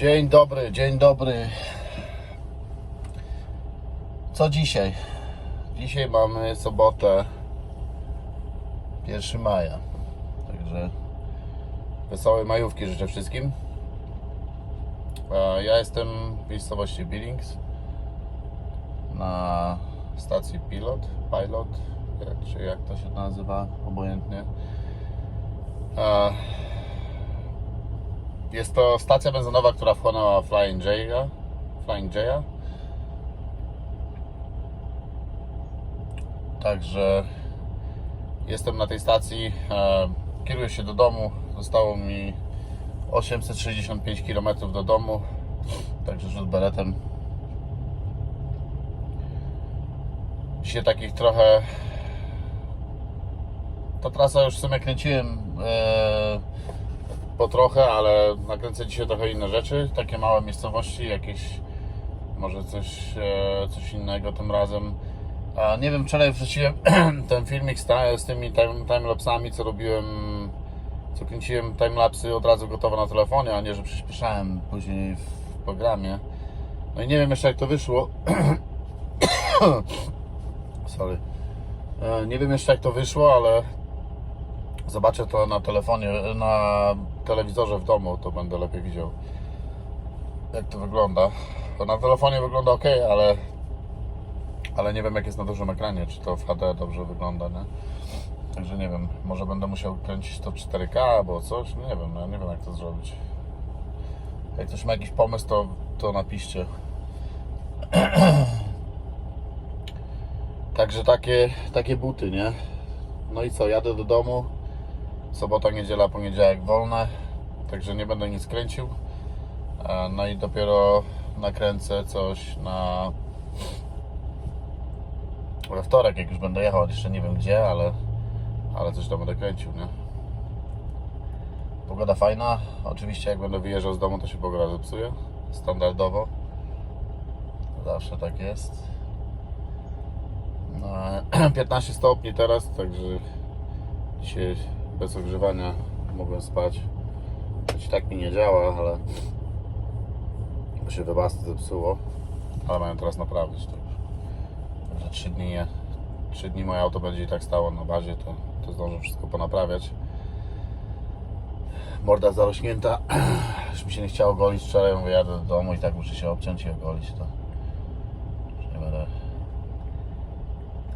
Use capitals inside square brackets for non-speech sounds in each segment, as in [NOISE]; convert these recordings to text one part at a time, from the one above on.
Dzień dobry, dzień dobry. Co dzisiaj? Dzisiaj mamy sobotę 1 maja. Także wesołej majówki życzę wszystkim. Ja jestem w miejscowości Billings na stacji Pilot, Pilot, czy jak to się nazywa, obojętnie. E, Jest to stacja benzynowa, która wchłonęła Flying J'a. Flying J'a. Także jestem na tej stacji. E, kieruję się do domu. Zostało mi 865 km do domu. Także rzut beretem. Dzisiaj takich trochę. Ta trasa już w sumie kręciłem. Po trochę, ale nakręcę dzisiaj trochę inne rzeczy, takie małe miejscowości, jakieś może coś, e, coś innego tym razem. Nie wiem, wczoraj wrzuciłem [CLEARS THROAT] ten filmik z, tymi time- timelapsami, co robiłem, co kręciłem timelapsy od razu gotowe na telefonie, a nie, że przyspieszałem później w programie. No i nie wiem jeszcze jak to wyszło. [CLEARS THROAT] Sorry. E, Nie wiem jeszcze jak to wyszło, ale Zobaczę to na telefonie, na telewizorze w domu, to będę lepiej widział jak to wygląda. To na telefonie wygląda ok, ale ale nie wiem jak jest na dużym ekranie, czy to w HD dobrze wygląda, nie? Także nie wiem, może będę musiał kręcić to w 4K albo coś, nie wiem, no, nie wiem jak to zrobić. Jak ktoś ma jakiś pomysł, to, to napiszcie. [CLEARS THROAT] Także takie, takie buty, nie? No i co, jadę do domu. Sobota, niedziela, poniedziałek wolne, także nie będę nic kręcił. E, No i dopiero nakręcę coś na we wtorek, jak już będę jechał, jeszcze nie wiem gdzie, ale, ale coś tam będę kręcił, nie? Pogoda fajna. Oczywiście jak będę wyjeżdżał z domu, to się pogoda zepsuje. Standardowo. Zawsze tak jest. No, [CLEARS THROAT] 15 stopni teraz, także dzisiaj bez ogrzewania mogłem spać. Choć tak mi nie działa, ale bo się wybasty zepsuło. Ale mają teraz naprawić to. Także 3 dni, 3 dni moje auto będzie i tak stało na bazie, to, to zdążę wszystko ponaprawiać. Morda zarośnięta. [CLEARS THROAT] Już mi się nie chciało golić wczoraj, mówię jadę do domu i tak muszę się obciąć i ogolić to. Już nie będę,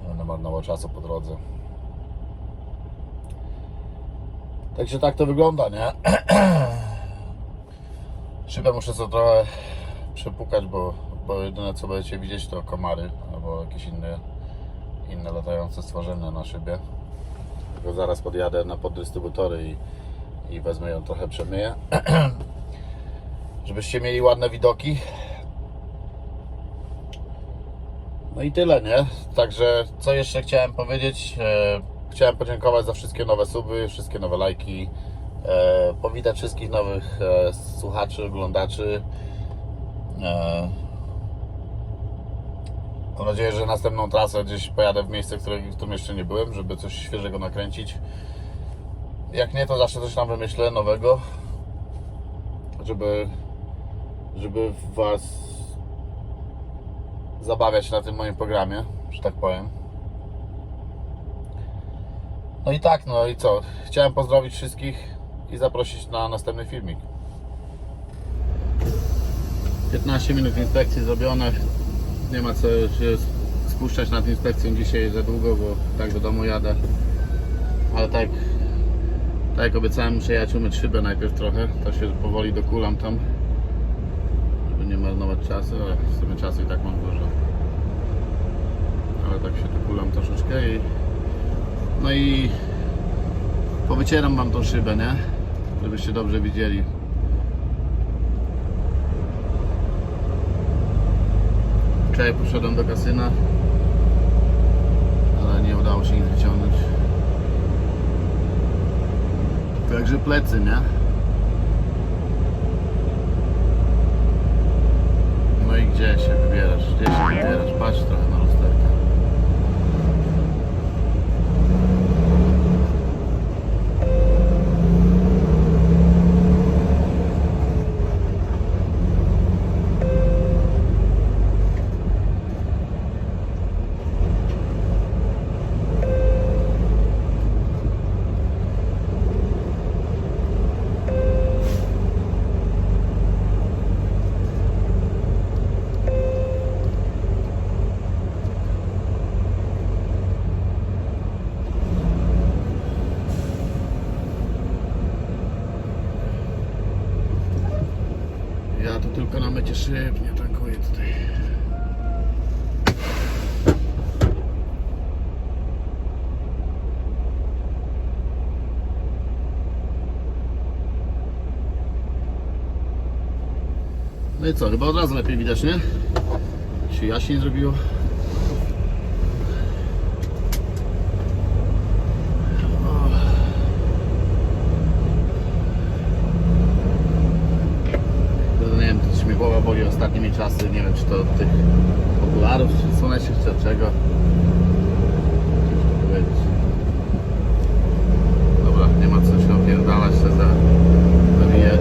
nie będę marnował czasu po drodze. Także tak to wygląda, nie? [CLEARS THROAT] Szybę muszę sobie trochę przepukać, bo, bo jedyne co będziecie widzieć to komary albo jakieś inne, inne latające stworzenia na szybie. Tylko zaraz podjadę na poddystrybutory i, i wezmę ją trochę przemyję. [CLEARS THROAT] Żebyście mieli ładne widoki. No i tyle, nie? Także co jeszcze chciałem powiedzieć? Chciałem podziękować za wszystkie nowe suby, wszystkie nowe lajki. E, powitać wszystkich nowych e, słuchaczy, oglądaczy. E, mam nadzieję, że następną trasę gdzieś pojadę w miejsce, w którym jeszcze nie byłem, żeby coś świeżego nakręcić. Jak nie, to zawsze coś tam wymyślę nowego, żeby, żeby Was zabawiać na tym moim programie, że tak powiem. No i tak, no i co? Chciałem pozdrowić wszystkich i zaprosić na następny filmik. 15 minut inspekcji zrobione. Nie ma co się spuszczać nad inspekcją dzisiaj za długo, bo tak do domu jadę. Ale tak, tak jak obiecałem, muszę jechać umyć szybę najpierw trochę. To się powoli dokulam tam, żeby nie marnować czasu, ale w sumie czasu i tak mam dużo. Ale tak się dokulam troszeczkę i no i powycieram wam tą szybę, nie? Żebyście dobrze widzieli. Wczoraj poszedłem do kasyna, ale nie udało się nic wyciągnąć. Także plecy, nie? No i gdzie się wybierasz? Gdzie się wybierasz? Patrz trochę na lusterkę. Tylko na mycie szyb, nie tankuję tutaj. No i co, chyba od razu lepiej widać, nie? Się jaśniej zrobiło. To nie wiem, to mnie głowa boli ostatnimi czasy, nie wiem czy to od tych okularów, czy słonecznych, czy czego. Ciężko powiedzieć. Dobra, nie ma co się opierdalać, się za, zawijać.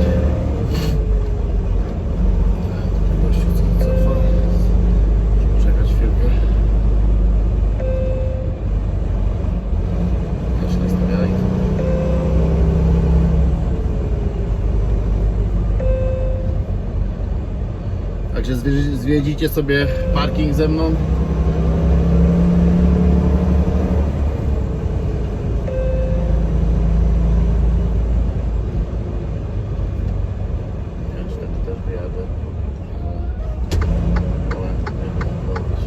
Tutaj gościu co cofa. Muszę poczekać chwilkę. Ja się nastawiali. Także zwiedzi- zwiedzicie sobie parking ze mną. Nie wiem, czy tak też wyjadę. Ale nie wiem, jak robić.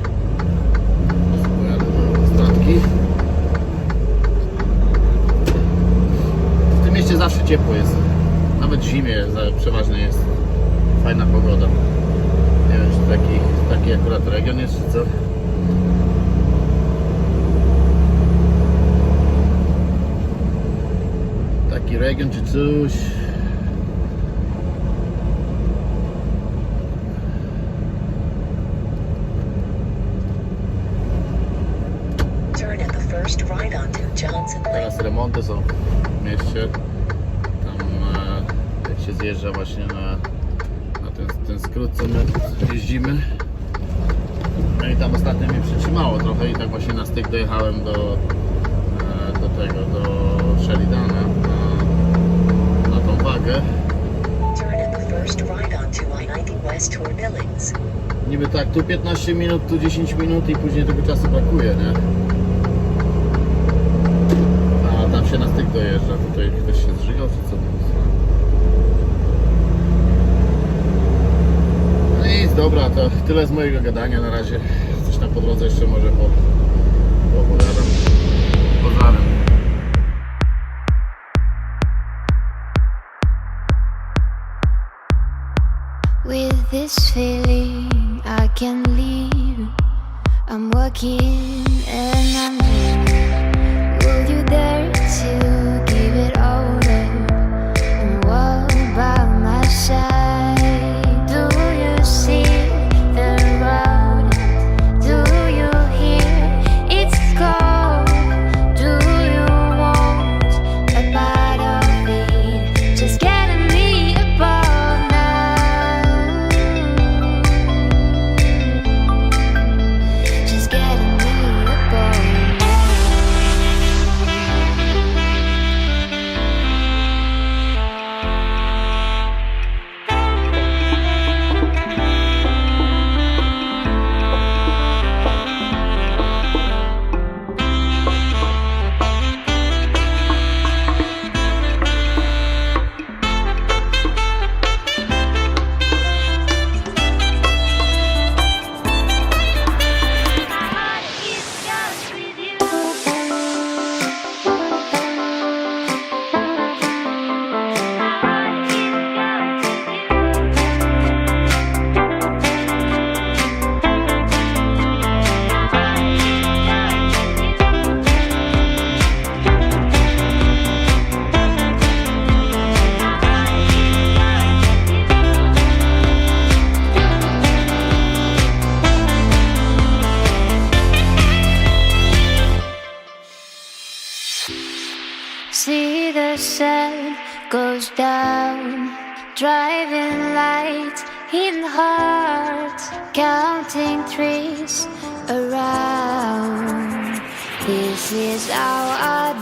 Pojadę do statki. W tym mieście zawsze ciepło jest. Nawet w zimie za- przeważnie jest fajna pogoda. Nie wiem, czy taki, taki akurat region jest, czy co? Taki region, czy coś? Turn at the first right onto Johnson Lane. Teraz remonty są w mieście. Tam e, jak się zjeżdża właśnie na, na ten, ten skrót, co my jeździmy. No i tam ostatnio mnie przytrzymało trochę i tak właśnie na styk dojechałem do, e, do tego, do Sheridana Billings. Niby tak, tu 15 minut, tu 10 minut i później tego czasu brakuje, nie? A tam się na styk dojeżdża, tutaj ktoś się zżygał, czy co? No nic, dobra, to tyle z mojego gadania na razie. Coś tam po drodze jeszcze może po, poopowiadam. Pozdrawiam. With this feeling, I can leave. I'm working and I'm goes down, driving lights in heart, counting trees around. This is our day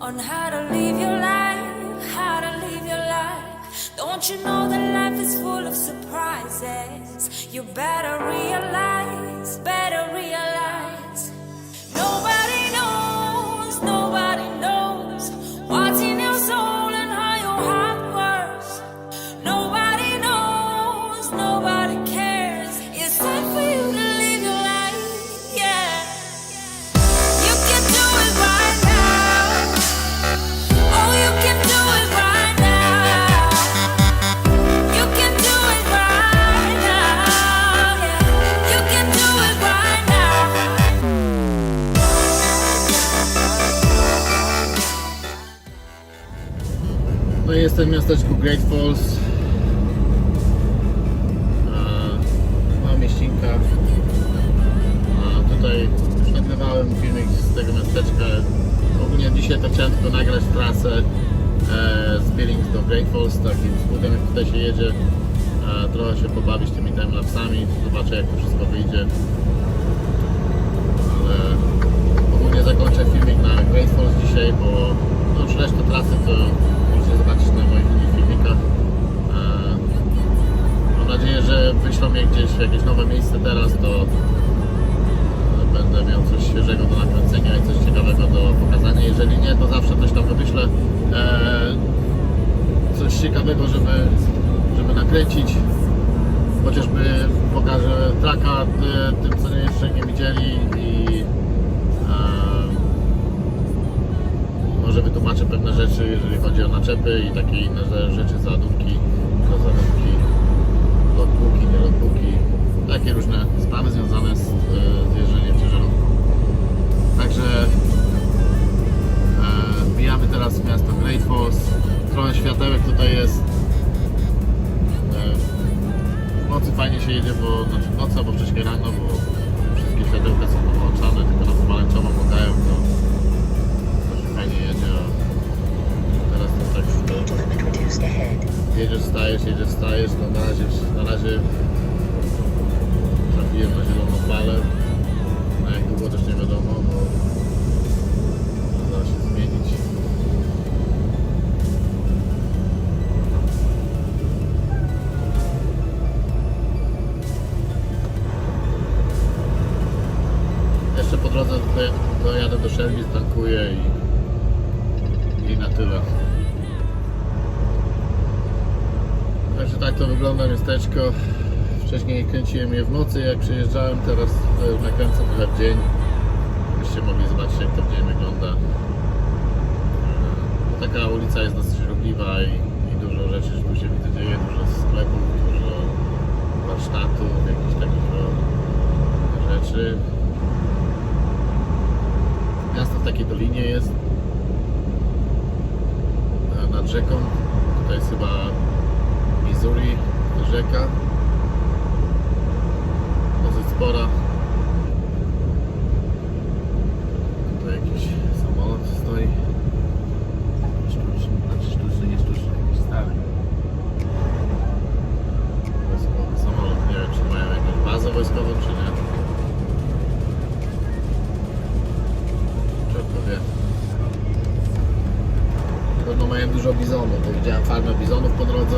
on how to live your life, how to live your life. Don't you know that life is full of surprises? You better realize, better realize. Miasteczku Great Falls. E, Mała mieścinka. A tutaj już nagrywałem filmik z tego miasteczka. Ogólnie dzisiaj to chciałem tylko nagrać trasę e, z Billings do Great Falls, takim skutkiem jak tutaj się jedzie. E, trochę się pobawić tymi timelapsami, zobaczę jak to wszystko wyjdzie. Ale ogólnie zakończę filmik na Great Falls dzisiaj, bo no resztę trasy to Mam nadzieję, że wyślą mnie gdzieś w jakieś nowe miejsce teraz, to będę miał coś świeżego do nakręcenia i coś ciekawego do pokazania. Jeżeli nie, to zawsze coś tam wyślę. E, coś ciekawego, żeby, żeby nakręcić. Chociażby pokażę traka e, tym, co jeszcze nie widzieli i e, może wytłumaczę pewne rzeczy, jeżeli chodzi o naczepy i takie inne rzeczy, załadunki, rozładunki, lotbooki, nie lotbooki, takie różne sprawy związane z, e, z jeżdżeniem ciężarówką. Także e, teraz w miasto Great Falls. Trochę światełek tutaj jest. E, w nocy fajnie się jedzie, bo znaczy w nocy albo wcześniej rano, bo wszystkie światełka są wyłączane, tylko na pomarańczowo magają, to, to się fajnie jedzie. A teraz to tak Reduced ahead. jedziesz, stajesz, jedziesz, stajesz, no na razie, na razie trafiłem na zieloną falę. Na jak długo też nie wiadomo, bo zaraz się zmienić. Jeszcze po drodze dojadę, do Shelby, tankuję i, i na tyle. To wygląda miasteczko. Wcześniej kręciłem je w nocy jak przyjeżdżałem, teraz już nakręcam trochę w dzień. Byście mogli zobaczyć jak to w dzień wygląda. E, Taka ulica jest dosyć ruchliwa i, i dużo rzeczy tu się widzę dzieje, dużo sklepów, dużo warsztatów, jakichś takich o, rzeczy. Miasto w takiej dolinie jest e, nad rzeką. Tutaj jest chyba Missouri, rzeka. Dosyć spora. Tutaj jakiś samolot stoi. Sztuczny, znaczy sztuczny, nie sztuczny, jakiś stary. Wojskowy samolot. Nie wiem, czy mają wojskową, czy nie. Czego wie. Pewno mają dużo bizonów, bo widziałem farmę bizonów po drodze.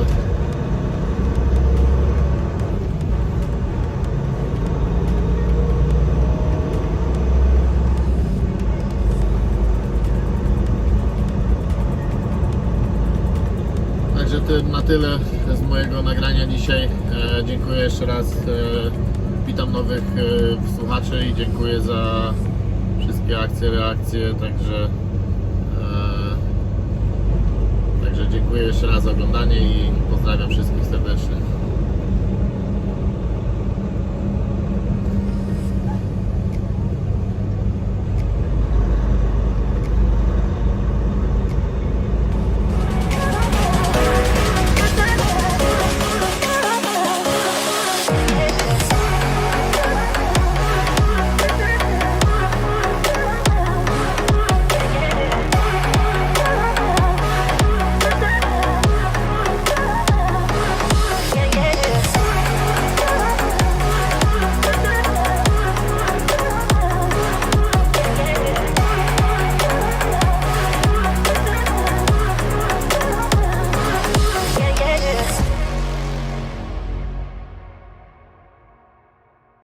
Także ty, na tyle z mojego nagrania dzisiaj. E, dziękuję jeszcze raz. E, witam nowych e, słuchaczy i dziękuję za wszystkie akcje, reakcje. Także, e, także dziękuję jeszcze raz za oglądanie i pozdrawiam wszystkich serdecznie.